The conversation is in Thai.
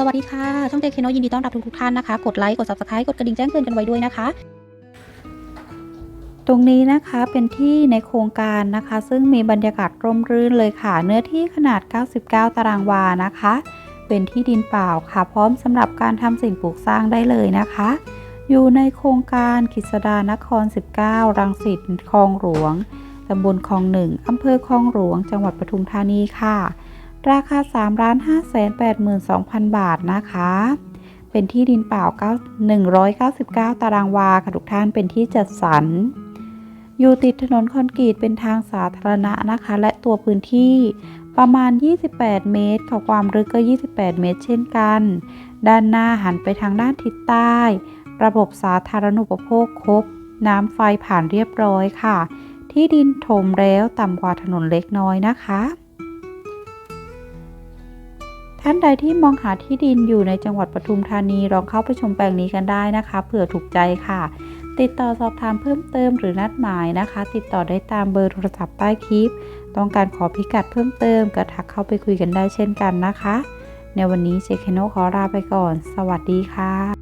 สวัสดีค่ะ ช่องเจคเคโนยินดีต้อนรับทุกทุกท่านนะคะ กดไลค์ กด subscribe กดกระดิ่งแจ้งเตือนกันไว้ด้วยนะคะ ตรงนี้นะคะเป็นที่ในโครงการนะคะ ซึ่งมีบรรยากาศร่มรื่นเลยค่ะ เนื้อที่ขนาด 99 ตารางวานะคะ เป็นที่ดินเปล่าค่ะ พร้อมสำหรับการทำสิ่งปลูกสร้างได้เลยนะคะ อยู่ในโครงการกิษดานคร 19 รังสิตคลองหลวงตำบลคลองหนึ่งอำเภอคลองหลวง จังหวัดปทุมธานีค่ะ ราคา 3 5 8 2 0 0 0 บาทนะคะ เป็นที่ดินเปล่า9 199 ตารางวาค่ะทุกท่านเป็นที่จัดสรร อยู่ติดถนนคอนกรีตเป็นทางสาธารณะนะคะ และตัวพื้นที่ประมาณ 28 เมตรค่ะความลึกก็ 28 เมตร เช่นกัน ด้านหน้าหันไปทางด้านทิศใต้ ระบบสาธารณูปโภคครบ น้ำไฟผ่านเรียบร้อยค่ะ ที่ดินถมแล้วต่ำกว่าถนนเล็กน้อยนะคะ ท่านใดที่มองหาที่ดินอยู่ในจังหวัดปทุมธานีลองเข้าไปชมแปลงนี้กันได้นะคะเผื่อถูกใจค่ะ ติดต่อสอบถามเพิ่มเติมหรือนัดหมายนะคะ ติดต่อได้ตามเบอร์โทรศัพท์ใต้คลิป ต้องการขอพิกัดเพิ่มเติมก็ทักเข้าไปคุยกันได้เช่นกันนะคะ ในวันนี้เจคโนขอลาไปก่อน สวัสดีค่ะ